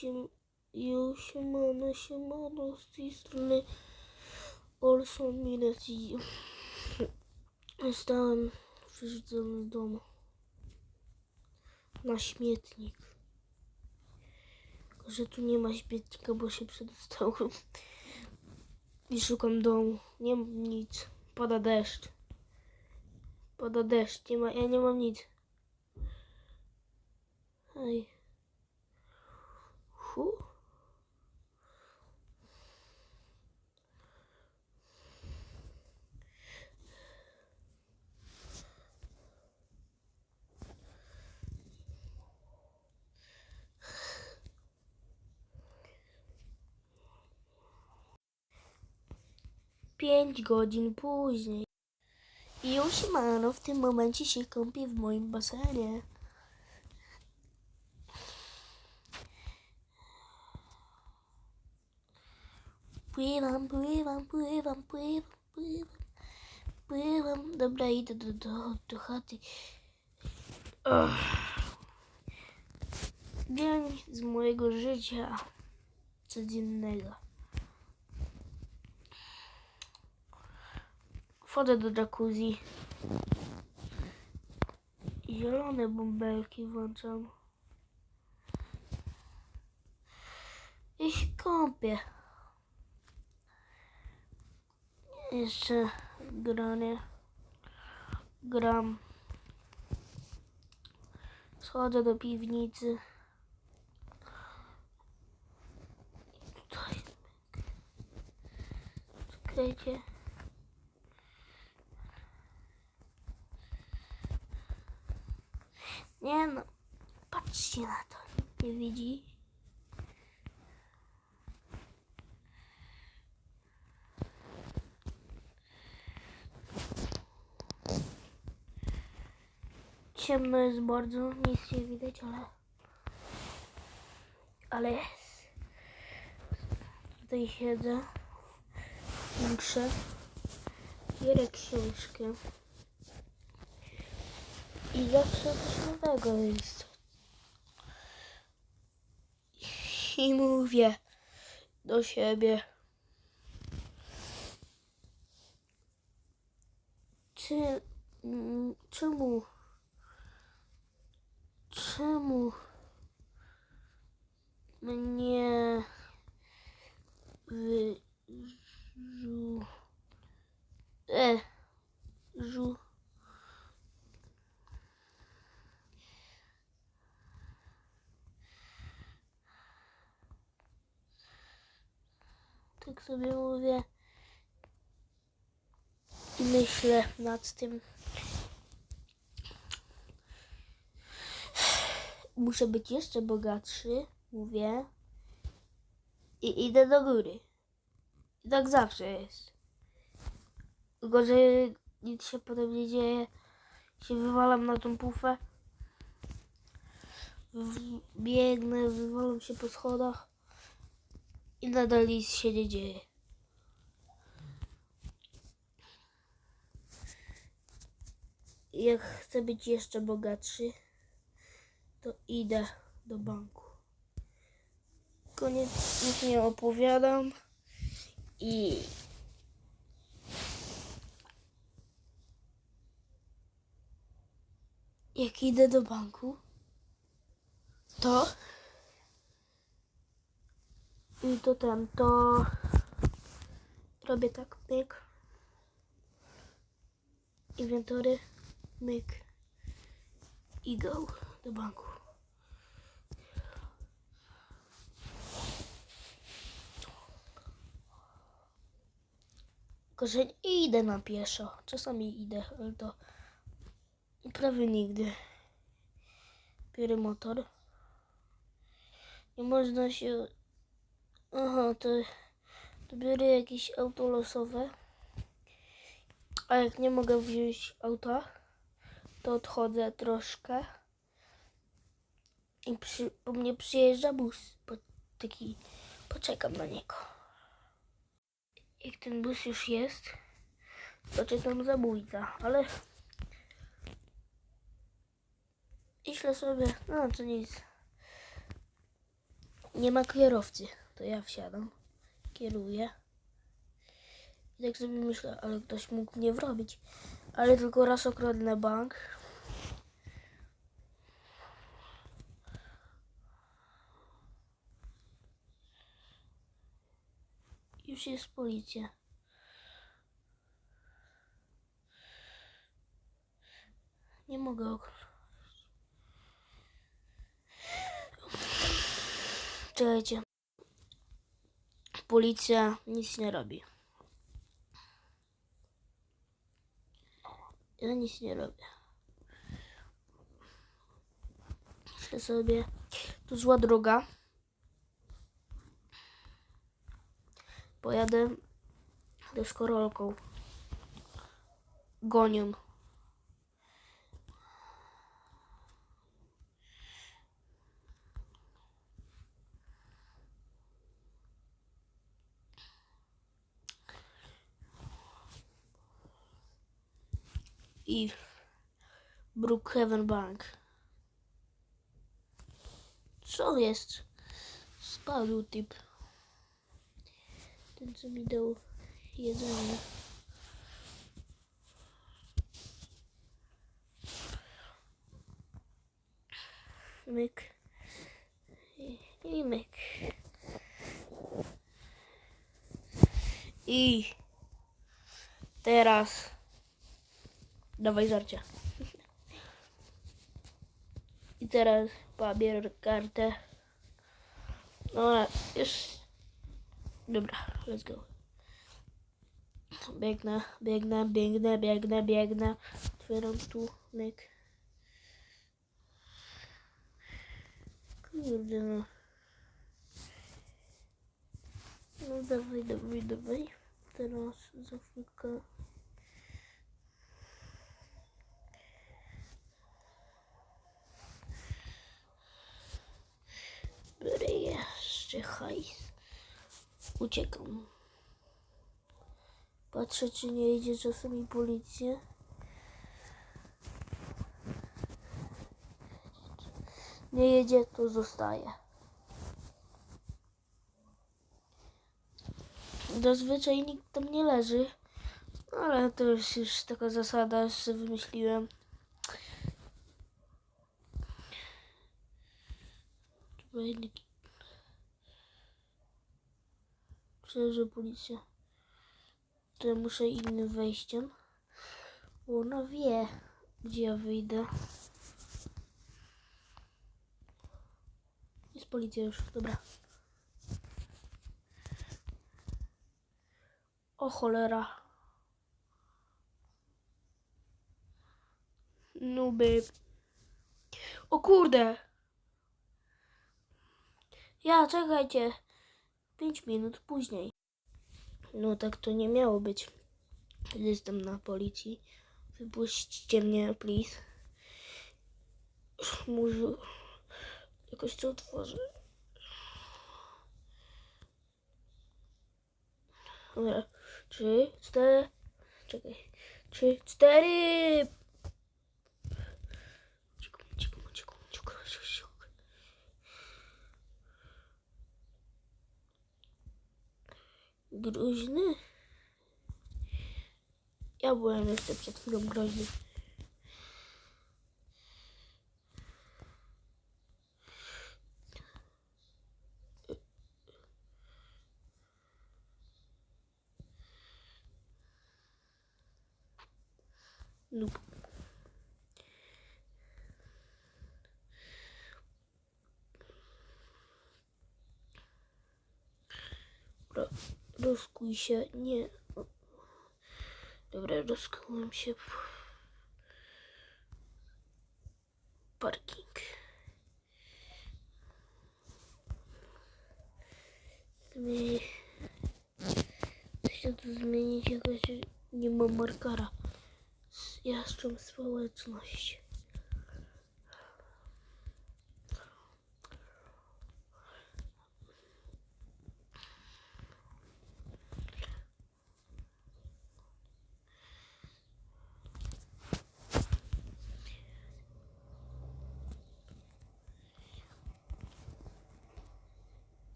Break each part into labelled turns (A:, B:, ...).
A: Siem, jo, siemano, siemano, z tej strony Olson Minet i zostałem wyrzucony z domu na śmietnik. Tylko, że tu nie ma śmietnika, bo się przedostałem i szukam domu. Nie mam nic. Pada deszcz. Pada deszcz. Nie ma, ja nie mam nic. Hej. Pięć godzin później. Już Mano w tym momencie się kąpie w moim basenie. Pływam, pływam, pływam, pływam, pływam, pływam. Dobra, idę do, do, do chaty. Ugh. Dzień z mojego życia codziennego. Wchodzę do jacuzzi. Zielone bąbelki włączam. I się kąpię. Jeszcze granie. Gram. Schodzę do piwnicy. Czekajcie. Nie no, patrzcie na to. Nie widzi? Ciemno jest bardzo, nic nie widać, ale... Ale jest. Tutaj siedzę. Muszę. Bierę książkę. I zawsze coś nowego jest. I mówię do siebie. Czy, mm, czemu, czemu mnie wy, żu, e, żu, tak sobie mówię i myślę nad tym. Muszę być jeszcze bogatszy, mówię. I idę do góry. I tak zawsze jest. Tylko, że nic się potem nie dzieje. Się wywalam na tą pufę. Biegnę, wywalam się po schodach. I nadal nic się nie dzieje. Jak chcę być jeszcze bogatszy, to idę do banku. Koniec, już nie opowiadam. I jak idę do banku, to i to ten, to robię tak, myk. Inwentory, myk. I go do banku. Tylko, nie idę na pieszo. Czasami idę, ale to prawie nigdy. Biorę motor. Nie można się Aha, to, to biorę jakieś auto losowe. A jak nie mogę wziąć auta, to odchodzę troszkę. I przy, po mnie przyjeżdża bus. Po, taki, poczekam na niego. Jak ten bus już jest, to czekam zabójca, ale myślę sobie, no to nic. nie ma kierowcy, to ja wsiadam, kieruję. I tak sobie myślę, ale ktoś mógł mnie wrobić. Ale tylko raz okradnę bank. Już jest policja. Nie mogę. Czekajcie. Policja nic nie robi. Ja nic nie robię. Myślę sobie, tu zła droga. Pojadę deskorolką. Gonią. i Brookhaven Bank. Co jest? Spadł typ. Ten, co mi dał jedzenie. Myk. I, myk. I teraz Dawaj żarcia. I teraz pabier, kartę. No, już. Dobra, let's go. Biegnę, biegnę, biegnę, biegnę, biegnę. Otwieram tu, myk. Kurde no. No dawaj, dawaj, dawaj. Teraz za chwilkę. Biorę jeszcze hajs. Uciekam. Patrzę, czy nie idzie czasami policja. Nie jedzie, to zostaje. Zazwyczaj nikt tam nie leży. Ale to jest już taka zasada, że wymyśliłem. Wejdę. Myślę, że policja. To ja muszę innym wejściem. Bo ona wie, gdzie ja wyjdę. Jest policja już, dobra. O cholera. No babe. O kurde. Ja, czekajcie. Pięć minut później. No tak to nie miało być. Jestem na policji. Wypuśćcie mnie, please. Może jakoś to otworzę. Dobra. Trzy, cztery. Czekaj. Trzy, cztery. Groźny? Ja byłem jeszcze przed chwilą groźny. Noob. Rozkuj się, nie. Dobra, rozkułem się. Parking. Zmieni... Chcę to zmienić jakoś, nie mam markera. Jastrząb społeczność.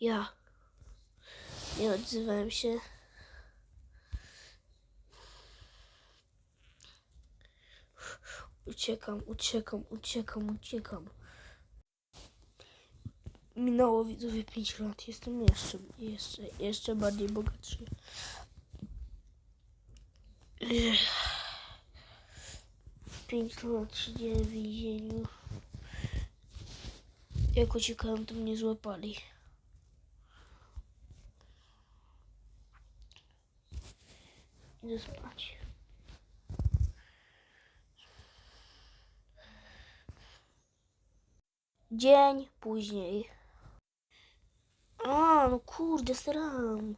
A: Ja. Nie odzywałem się. Uciekam, uciekam, uciekam, uciekam. Minęło widzowie 5 lat. Jestem jeszcze, jeszcze, jeszcze bardziej bogatszy. Pięć lat siedziałem w więzieniu. Jak uciekałem, to mnie złapali. Idę spać. Dzień później. A, no kurde, staram.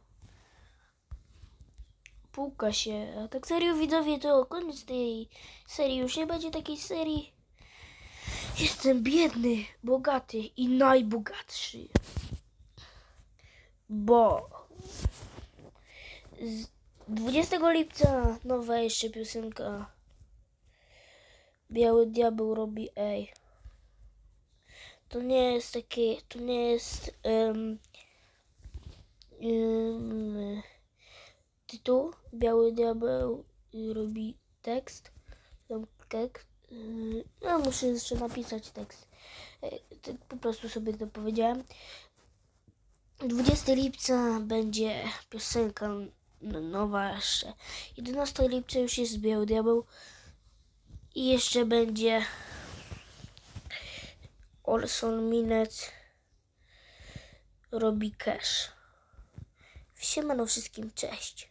A: Puka się. A tak serio widzowie, to koniec tej serii. Już nie będzie takiej serii. Jestem biedny, bogaty i najbogatszy. Bo z 20 lipca nowa jeszcze piosenka. Biały diabeł robi ej. To nie jest takie, to nie jest em, em, tytuł. Biały diabeł robi tekst. Kek. y, No muszę jeszcze napisać tekst. Y, tak Po prostu sobie to powiedziałem. 20 lipca będzie piosenka n- nowa jeszcze. 11 lipca już jest Biały Diabeł. I jeszcze będzie Olson Minet robi cash. Siemano wszystkim, cześć.